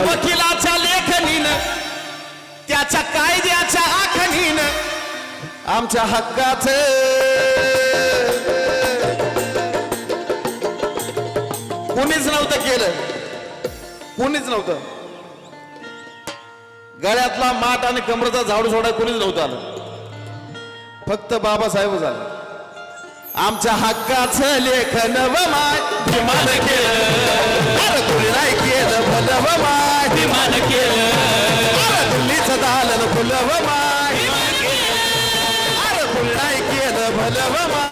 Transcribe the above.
वकिलाच्या लेखनीन त्याच्या कायद्याच्या आखणीन आमच्या कुणीच नव्हतं केलं. कुणीच नव्हतं. गळ्यातला माठ आणि कमरचा झाडू सोडा कुणीच नव्हतं आलं. फक्त बाबासाहेब झालं. आमच्या हक्काचं लेखन माय विमान केलं. दिल्लीचं दालन फुलं व माय. अरे कुणी नाही केलं भलं व माय.